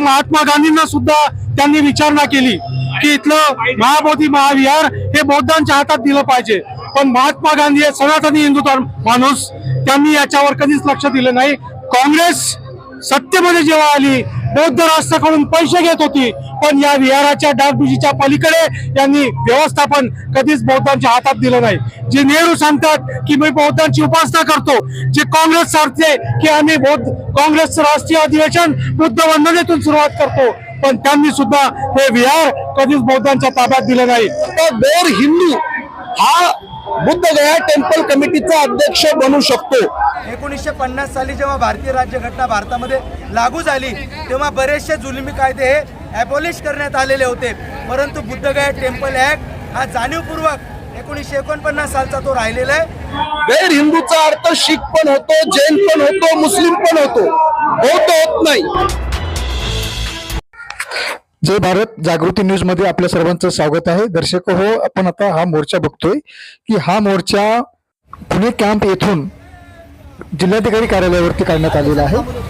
महात्मा गांधींना सुद्धा त्यांनी विचारणा केली की इथलं महाबोधी महाविहार हे बौद्धांच्या हातात दिलं पाहिजे. पण महात्मा गांधी हे सनातनी हिंदू धर्म माणूस त्यांनी याच्यावर कधीच लक्ष दिलं नाही. काँग्रेस सत्तेमध्ये जेव्हा आली बौद्ध राष्ट्राकडून पैसे घेत होती. पण या विहाराच्या डागडुजीच्या पलीकडे यांनी व्यवस्थापन कधीच बौद्धांच्या हातात दिलं नाही. जे नेहरू सांगतात की मी बौद्धांची उपासना करतो जे काँग्रेस सांगते की आम्ही बौद्ध काँग्रेसचं राष्ट्रीय अधिवेशन बुद्ध वंदनेतून सुरुवात करतो. पण त्यांनी सुद्धा हे विहार कधीच बौद्धांच्या ताब्यात दिलं नाही. तर बोर हिंदू हा बुद्ध गया टेम्पल कमिटीचा अध्यक्ष बनू शकतो. एकोणीसशे पन्नास साली जेव्हा भारतीय राज्यघटना भारतामध्ये लागू झाली तेव्हा बरेचसे जुलमी कायदे हे ॲबॉलिश करण्यात आलेले होते. परंतु बुद्धगया टेम्पल ॲक्ट हा जाणीवपूर्वक एकोणीसशे एकोणपन्नास सालचा तो राहिलेला आहे. गैर हिंदूचा अर्थ शीख पण होतो जैन पण होतो मुस्लिम पण होतो. होत होत नाही. जय भारत जागृती न्यूजमध्ये आपल्या सर्वांचं स्वागत आहे. दर्शक हो आपण आता हा मोर्चा बघतोय की हा मोर्चा पुणे कॅम्प येथून जिल्हाधिकारी कार्यालयावरती काढण्यात आलेला आहे.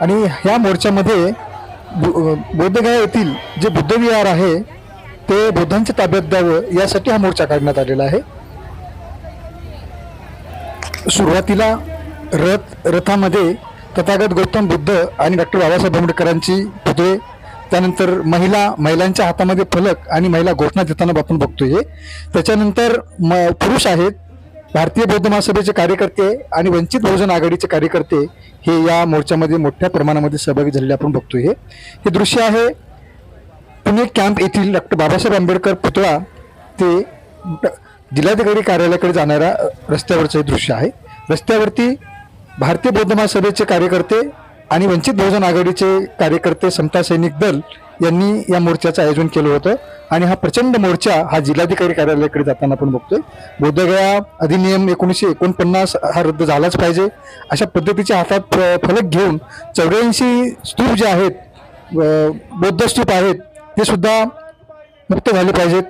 आणि ह्या मोर्चामध्ये बु- बोधगया येथील जे बुद्धविहार आहे ते बुद्धांच्या ताब्यात द्यावं यासाठी हा मोर्चा काढण्यात आलेला आहे. सुरुवातीला रथ रथामध्ये तथागत गौतम बुद्ध आणि डॉक्टर बाबासाहेब आंबेडकरांची पुतळे त्यानंतर महिला महिलांच्या हातामध्ये फलक आणि महिला घोषणा देताना आपण बघतोय. त्याच्यानंतर म पुरुष आहेत भारतीय बौद्ध महासभेचे कार्यकर्ते आणि वंचित बहुजन आघाडीचे कार्यकर्ते हे या मोर्चामध्ये मोठ्या प्रमाणामध्ये सहभागी झालेले आपण बघतोय. हे दृश्य आहे पुणे कॅम्प येथील डॉक्टर बाबासाहेब आंबेडकर पुतळा. ते जिल्हाधिकारी कार्यालयाकडे जाणाऱ्या रस्त्यावरचं हे दृश्य आहे. रस्त्यावरती भारतीय बौद्ध महासभेचे कार्यकर्ते आणि वंचित बहुजन आघाडीचे कार्यकर्ते समता सैनिक दल यांनी या मोर्चाचं आयोजन केलं होतं. आणि हा प्रचंड मोर्चा हा जिल्हाधिकारी कार्यालयाकडे जाताना आपण बघतोय. बोधगया अधिनियम एकोणीसशे एकोणपन्नास हा रद्द झालाच पाहिजे. अशा पद्धतीच्या हातात फ- फलक घेऊन चौऱ्याऐंशी स्तूप जे आहेत बौद्ध स्तूप आहेत ते सुद्धा मुक्त झाले पाहिजेत.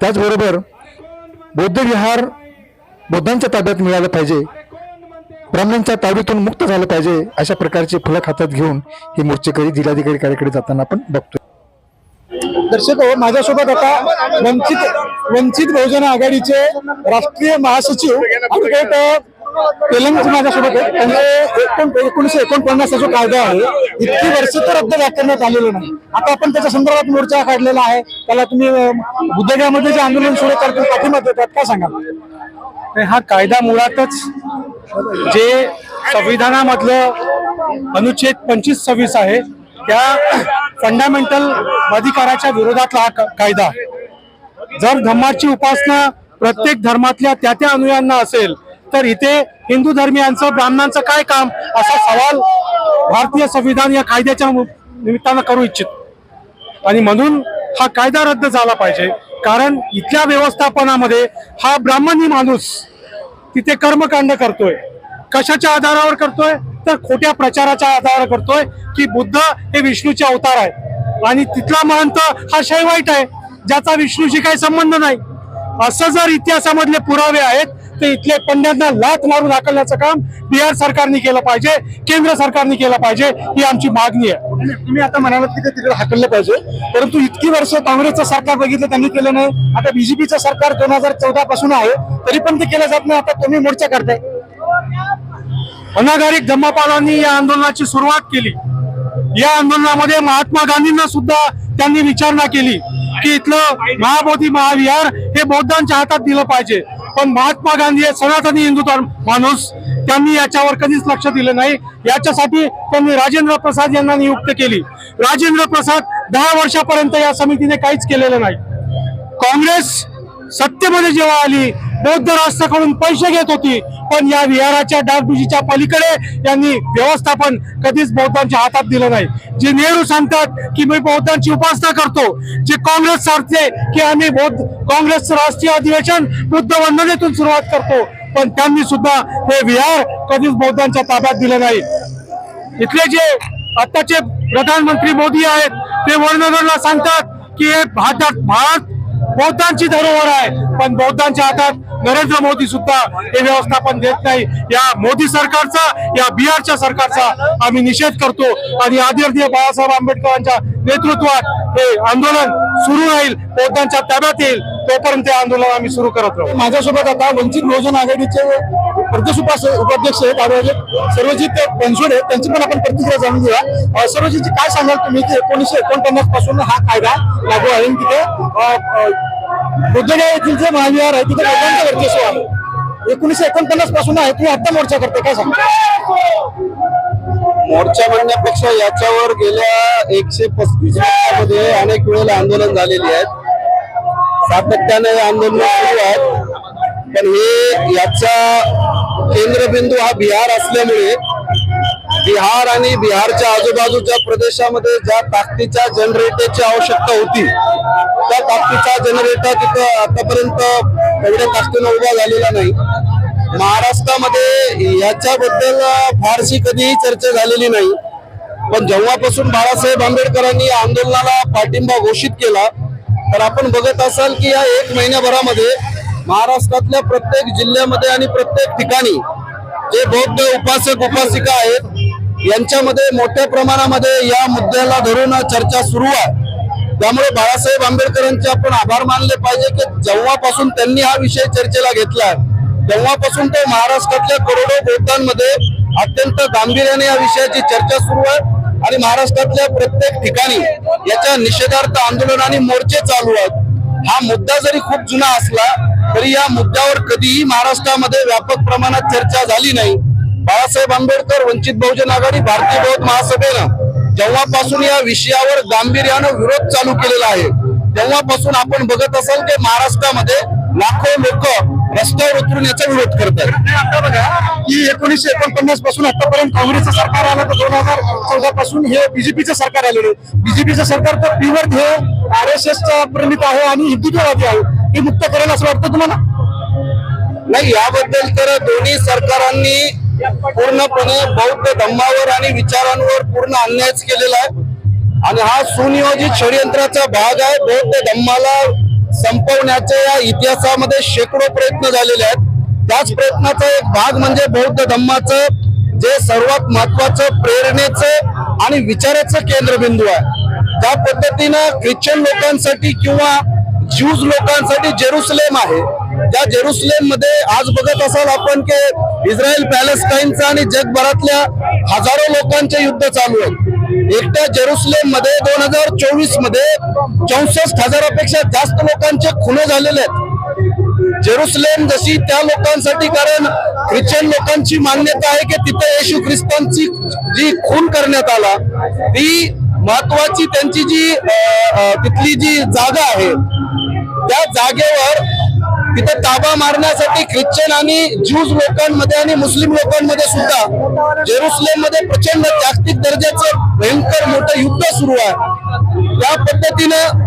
त्याचबरोबर बौद्ध विहार बौद्धांच्या ताब्यात मिळालं पाहिजे. ब्राह्मणांच्या ताब्यातून मुक्त झालं पाहिजे अशा प्रकारचे फलक हातात घेऊन हे मोर्चेकरी जिल्हाधिकारी कार्याकडे जाताना आपण बघतोय. दर्शक हो माझ्यासोबत आता वंचित वंचित बहुजन आघाडीचे राष्ट्रीय महासचिव ॲडव्होकेट तेलंग माझ्यासोबत आहेत. त्यांचे एकोण एकोणीशे एकोणपन्नासचा जो कायदा आहे इतकी वर्ष तर रद्द करण्यात आलेलं नाही. आता आपण त्याच्या संदर्भात मोर्चा काढलेला आहे. त्याला तुम्ही बुद्धगामध्ये जे आंदोलन सुरू करतो पाठिंबा देतात. काय सांगा हा कायदा मुळातच जे संविधानामधलं अनुच्छेद पंचवीस सव्वीस आहे त्या फंडामेंटल अधिकाराच्या विरोधातला हा क- कायदा. आहे. जर धम्माची उपासना प्रत्येक धर्मातल्या त्या त्या अनुयांना असेल तर इथे हिंदू धर्मियांचं ब्राह्मणांचं काय काम? असा सवाल भारतीय संविधान या कायद्याच्या निमित्तानं करू इच्छित. आणि म्हणून हा कायदा रद्द झाला पाहिजे. कारण इथल्या व्यवस्थापनामध्ये हा ब्राह्मणी माणूस तिथे कर्मकांड करतोय. कशाच्या आधारावर करतोय? तर खोट्या प्रचाराच्या आधारावर करतोय की बुद्ध हे विष्णूचे अवतार आहेत. आणि तिथला महंत हा शैवाईट आहे ज्याचा विष्णूशी काही संबंध नाही. असं जर इतिहासामधले पुरावे आहेत तर इथले पंड्यांना लात मारून हाकलण्याचं काम बिहार सरकारने केलं पाहिजे केंद्र सरकारने केलं पाहिजे ही आमची मागणी आहे. तुम्ही आता म्हणालात की ते तिकडे हाकललं पाहिजे परंतु इतकी वर्ष काँग्रेसचं सरकार बघितलं त्यांनी केलं नाही. आता बीजेपीचं सरकार दोन हजार चौदा पासून आहे तरी पण ते केलं जात नाही आता तुम्ही मोर्चा करताय अनागारिक धम्मपालांनी या आंदोलनाची सुरुवात केली. या आंदोलनामध्ये महात्मा गांधींना सुद्धा त्यांनी विचारणा केली की इथलं महाबोधी महाविहार हे बौद्धांच्या हातात दिलं पाहिजे. पण महात्मा गांधी हे सनातनी हिंदू धर्म माणूस त्यांनी याच्यावर कधीच लक्ष दिलं नाही. याच्यासाठी त्यांनी राजेंद्र प्रसाद यांना नियुक्त केली. राजेंद्र प्रसाद दहा वर्षापर्यंत या समितीने काहीच केलेलं नाही. काँग्रेस सत्तेमध्ये जेव्हा आली बौद्ध राष्ट्राकडून पैसे घेत होती पण या विहाराच्या डागडुजीच्या पलीकडे यांनी व्यवस्थापन कधीच बौद्धांच्या हातात दिलं नाही. जे नेहरू सांगतात की मी बौद्धांची उपासना करतो जे काँग्रेस सांगते की आम्ही बौद्ध काँग्रेसचं राष्ट्रीय अधिवेशन बुद्ध वंदनेतून सुरुवात करतो पण त्यांनी सुद्धा हे विहार कधीच बौद्धांच्या ताब्यात दिलं नाही. इथले जे आताचे प्रधानमंत्री मोदी आहेत ते वर्णनला सांगतात की हे भारतात भारत बौद्धांची धरोहर आहे. पण बौद्धांच्या हातात नरेंद्र मोदी सुद्धा हे व्यवस्थापन देत नाही. या मोदी सरकारचा या बिहारच्या सरकारचा आम्ही निषेध करतो. आणि आदरणीय बाळासाहेब आंबेडकरांच्या नेतृत्वात हे आंदोलन सुरू राहील. बौद्धांच्या ताब्यात येईल. तोपर्यंत हे आंदोलन आम्ही सुरू करत राहू. माझ्यासोबत आता वंचित बहुजन आघाडीचे प्रदेश उपाध्यक्ष आहेत आरोग्य सर्वजित बनसोडे त्यांची पण आपण प्रतिक्रिया जाणून घेऊया. अं, सर्वजितजी काय सांगाल तुम्ही की एकोणीसशे एकोणपन्नासपासून हा कायदा लागू आहे? तिथे अं, बुद्धगया येथील जे महाविहार आहे तिथे लोकांचं वर्चस्व आहे. एकोणीसशे एकोणपन्नासपासून आहे. तुम्ही आता मोर्चा करते काय सांगा मोर्चा म्हणण्यापेक्षा याच्यावर गेल्या एकशे पस्तीस वर्षामध्ये अनेक वेळेला आंदोलन झालेली आहेत. सातत्याने आंदोलन सुरू आहेत. पण हे याचा केंद्रबिंदू हा बिहार असल्यामुळे बिहार आणि बिहारच्या आजूबाजूच्या प्रदेशामध्ये ज्या ताकदीच्या जनरेटरची आवश्यकता होती त्या ताकदीचा जनरेटर तिथं आतापर्यंत तेवढ्या ताकदीनं उभा झालेला नाही. महाराष्ट्रामध्ये याच्याबद्दल फारशी कधीही चर्चा झालेली नाही. पण जेव्हापासून बाळासाहेब आंबेडकरांनी आंदोलनाला पाठिंबा घोषित केला तर आपण बघत असाल की या एक महिन्याभरामध्ये महाराष्ट्रातल्या प्रत्येक जिल्ह्यामध्ये आणि प्रत्येक ठिकाणी जे बौद्ध उपासक उपासिका आहेत यांच्यामध्ये मोठ्या प्रमाणामध्ये या मुद्द्याला धरून चर्चा सुरू आहे. त्यामुळे बाळासाहेब आंबेडकरांचे आपण आभार मानले पाहिजे की जेव्हापासून त्यांनी हा विषय चर्चेला घेतला तेव्हापासून तो महाराष्ट्रातल्या करोडो बौद्धांमध्ये अत्यंत गांभीर्याने या विषयाची चर्चा सुरू आहे आणि महाराष्ट्रातल्या प्रत्येक ठिकाणी याच्या निषेधार्थ आंदोलन आणि मोर्चे चालू आहेत. हा मुद्दा जरी खूप जुना असला तरी या मुद्द्यावर कधीही महाराष्ट्रामध्ये व्यापक प्रमाणात चर्चा झाली नाही. बाळासाहेब आंबेडकर वंचित बहुजन आघाडी भारतीय बौद्ध महासभेनं जेव्हापासून या विषयावर गांभीर्यानं विरोध चालू केलेला आहे तेव्हापासून आपण बघत असाल की महाराष्ट्रामध्ये लाखो लोक रस्त्यावर उतरून याचा विरोध करतात आता बघा की एकोणीसशे एकोणपन्नासपासून आतापर्यंत काँग्रेसचं सरकार आलं तर दोन हजार चौदा पासून हे बीजेपीचं सरकार आलेलं आहे. बीजेपीचं सरकार तर प्युअर हे आर एस एसचा प्रणित आहे आणि हिंदुत्ववादी आहे. हे मुक्त करेल असं वाटतं तुम्हाला? नाही याबद्दल तर दोन्ही सरकारांनी पूर्णपणे बौद्ध धम्मावर आणि विचारांवर पूर्ण अन्यायच केलेला आहे. आणि हा सुनियोजित षडयंत्राचा भाग आहे. बौद्ध धम्माला संपवण्याच्या या इतिहासामध्ये शेकडो प्रयत्न झालेले आहेत. त्याच प्रयत्नाचा एक भाग म्हणजे बौद्ध धम्माचं जे सर्वात महत्वाचं प्रेरणेचं आणि विचाराचं केंद्रबिंदू आहे. ज्या पद्धतीनं ख्रिश्चन लोकांसाठी किंवा ज्यूज लोकांसाठी जेरुसलेम आहे. त्या जेरुसलेममध्ये आज बघत असाल आपण की इस्रायल पॅलेस्टाईनचं आणि जगभरातल्या हजारो लोकांचे युद्ध चालू आहेत. एकट्या जेरुसलेममध्ये दोन हजार चोवीसमध्ये चौसष्ट हजारापेक्षा जास्त लोकांचे खुने झालेले आहेत. जेरुसलेम जशी त्या लोकांसाठी कारण ख्रिश्चन लोकांची मान्यता आहे की तिथे येशू ख्रिस्तांची जी खून करण्यात आला ती महत्वाची त्यांची जी तिथली जी जागा आहे त्या जागेवर तिथे ताबा मारण्यासाठी ख्रिश्चन आणि ज्यूज लोकांमध्ये आणि मुस्लिम लोकांमध्ये सुद्धा जेरुसलेममध्ये प्रचंड जागतिक दर्जाचं भयंकर मोठं युद्ध सुरू आहे. त्या पद्धतीनं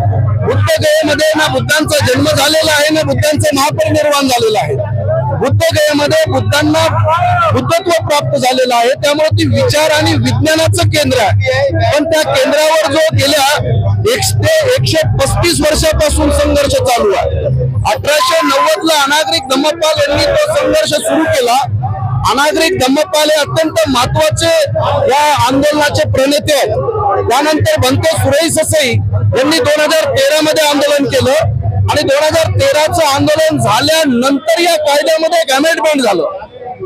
बुद्ध गयेमध्ये ना बुद्धांचा जन्म झालेला आहे ना बुद्धांचं महापरिनिर्वाण झालेलं आहे. बुद्ध गयेमध्ये बुद्धांना बुद्धत्व प्राप्त झालेलं आहे. त्यामुळे ती विचार आणि विज्ञानाचं केंद्र आहे. पण त्या केंद्रावर जो गेल्या तीस वर्षापासून संघर्ष चालू आहे. अठराशे नव्वद ला अनागरिक धम्मपाल यांनी तो संघर्ष सुरू केला. अनागरिक धम्मपाल हे अत्यंत महत्त्वाचे या आंदोलनाचे प्रणेते आहेत. त्यानंतर बनते सुरेई ससई यांनी दोन हजार तेरा मध्ये आंदोलन केलं आणि दोन हजार तेराचं आंदोलन झाल्यानंतर या कायद्यामध्ये एक अमेंडमेंट झालं.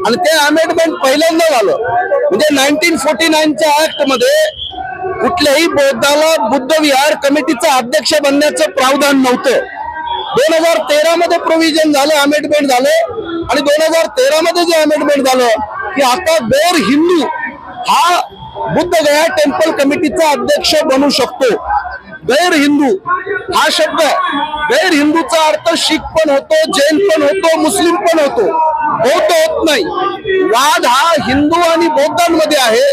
आणि ते अमेंडमेंट पहिल्यांदा झालं. म्हणजे नाईन्टीन फोर्टी नाईनच्या ऍक्टमध्ये कुठल्याही बौद्धाला बुद्ध विहार कमिटीचा अध्यक्ष बनण्याचं प्रावधान नव्हतं. दोन हजार तेरा मध्ये प्रोव्हिजन झालं अमेंडमेंट झालं. आणि दोन हजार तेरा मध्ये जे अमेंडमेंट झालं की आता गैर हिंदू हा बुद्ध गया टेम्पल कमिटीचा अध्यक्ष बनू शकतो. गैर हिंदू हा शब्द गैर हिंदूचा अर्थ शीख पण होतो जैन पण होतो मुस्लिम पण होतो. बौद्ध होत नाही. वाद हा हिंदू आणि बौद्धांमध्ये आहे.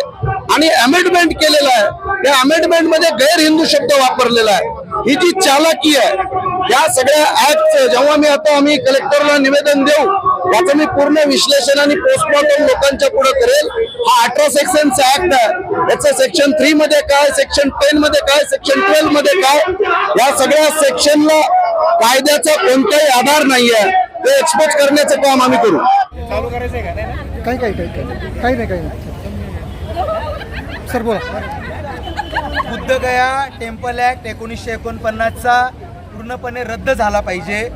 आणि अमेंडमेंट केलेला आहे. त्या अमेंडमेंटमध्ये गैर हिंदू शब्द वापरलेला आहे. ही जी चालाकी आहे या सगळ्या ऍक्ट जेव्हा मी आता आम्ही कलेक्टरला निवेदन देऊ याचं मी पूर्ण विश्लेषण आणि पोस्टमॉर्टम लोकांच्या पुढे करेल. हा अठरा सेक्शनचा ऍक्ट आहे. याचं सेक्शन थ्री मध्ये काय सेक्शन टेन मध्ये काय सेक्शन ट्वेल्वमध्ये काय या सगळ्या सेक्शनला कायद्याचा कोणताही आधार नाही आहे ते एक्सपोज करण्याचं काम आम्ही करू. काही काही काही काही काही नाही काही नाही. सर बोला. बुद्धगया टेम्पल ॲक्ट एकोणीसशे एकोणपन्नासचा पूर्णपणे रद्द झाला पाहिजे.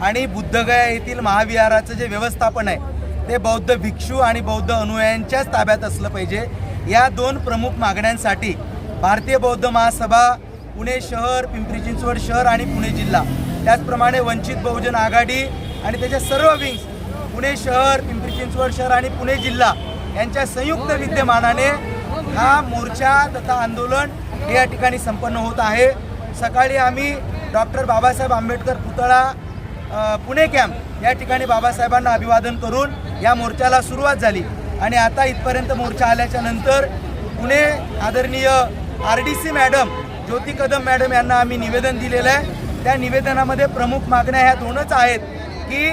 आणि बुद्धगया येथील महाविहाराचं जे व्यवस्थापन आहे ते बौद्ध भिक्षू आणि बौद्ध अनुयायांच्याच ताब्यात असलं पाहिजे. या दोन प्रमुख मागण्यांसाठी भारतीय बौद्ध महासभा पुणे शहर पिंपरी चिंचवड शहर आणि पुणे जिल्हा त्याचप्रमाणे वंचित बहुजन आघाडी आणि त्याच्या सर्व विंग्स पुणे शहर पिंपरी चिंचवड शहर आणि पुणे जिल्हा यांच्या संयुक्त विद्यमानाने हा मोर्चा तथा आंदोलन या ठिकाणी संपन्न होत आहे. सकाळी आम्ही डॉक्टर बाबासाहेब आंबेडकर पुतळा पुणे कॅम्प या ठिकाणी बाबासाहेबांना अभिवादन करून या मोर्चाला सुरुवात झाली. आणि आता इथपर्यंत मोर्चा आल्याच्यानंतर पुणे आदरणीय R D C madam Jyoti Kadam madam यांना आम्ही निवेदन दिलेलं आहे. त्या निवेदनामध्ये प्रमुख मागण्या ह्या दोनच आहेत की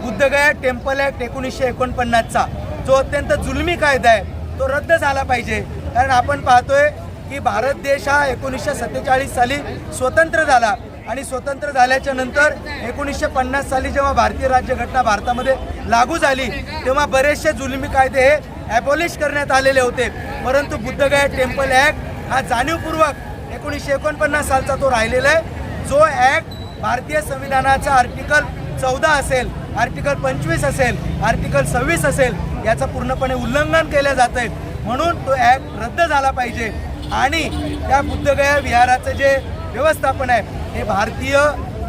बुद्धगया टेम्पल ॲक्ट एकोणीसशे एकोणपन्नासचा जो अत्यंत जुलमी कायदा आहे तो रद्द झाला पाहिजे. कारण आपण पाहतोय की भारत देश हा एकोणीसशे सत्तेचाळीस साली स्वतंत्र झाला. आणि स्वतंत्र झाल्याच्यानंतर एकोणीसशे पन्नास साली जेव्हा भारतीय राज्यघटना भारतामध्ये लागू झाली तेव्हा बरेचसे जुलमी कायदे हे ॲबॉलिश करण्यात आलेले होते. परंतु बुद्धगया टेम्पल ॲक्ट हा जाणीवपूर्वक एकोणीसशे एकोणपन्नास सालचा तो राहिलेला आहे. जो ॲक्ट भारतीय संविधानाचा आर्टिकल चौदा असेल आर्टिकल पंचवीस असेल आर्टिकल सव्वीस असेल याचं पूर्णपणे उल्लंघन केलं जात आहे म्हणून तो ॲक्ट रद्द झाला पाहिजे. आणि त्या बुद्धगया विहाराचं जे व्यवस्थापन आहे हे भारतीय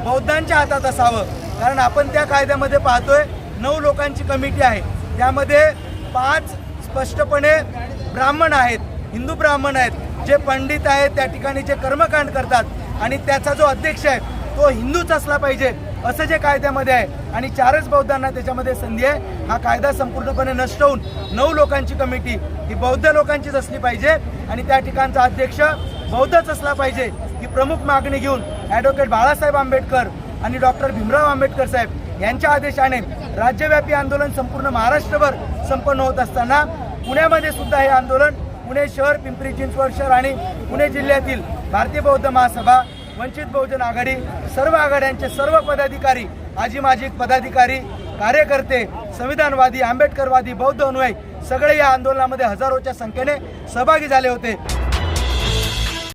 बौद्धांच्या हातात असावं. कारण आपण त्या कायद्यामध्ये पाहतोय नऊ लोकांची कमिटी आहे. त्यामध्ये पाच स्पष्टपणे ब्राह्मण आहेत हिंदू ब्राह्मण आहेत जे पंडित आहेत त्या ठिकाणी जे कर्मकांड करतात. आणि त्याचा जो अध्यक्ष आहे तो हिंदूच असला पाहिजे. असं जे कायद्यामध्ये आहे. आणि चारच बौद्धांना त्याच्यामध्ये संधी आहे. हा कायदा संपूर्णपणे नष्ट होऊन नऊ लोकांची कमिटी ही बौद्ध लोकांचीच असली पाहिजे. आणि त्या ठिकाणचा अध्यक्ष बौद्धच असला पाहिजे ही प्रमुख मागणी घेऊन ॲडव्होकेट बाळासाहेब आंबेडकर आणि डॉक्टर भीमराव आंबेडकर साहेब यांच्या आदेशाने राज्यव्यापी आंदोलन संपूर्ण महाराष्ट्रभर संपन्न होत असताना पुण्यामध्ये सुद्धा हे आंदोलन पुणे शहर पिंपरी चिंचवड शहर आणि पुणे जिल्ह्यातील भारतीय बौद्ध महासभा वंचित बहुजन आघाडी सर्व आघाड्यांचे सर्व पदाधिकारी आजी माजी पदाधिकारी कार्यकर्ते संविधानवादी आंबेडकरवादी बौद्ध अनुयायी सगळे या आंदोलनामध्ये हजारोच्या संख्येने सहभागी झाले होते.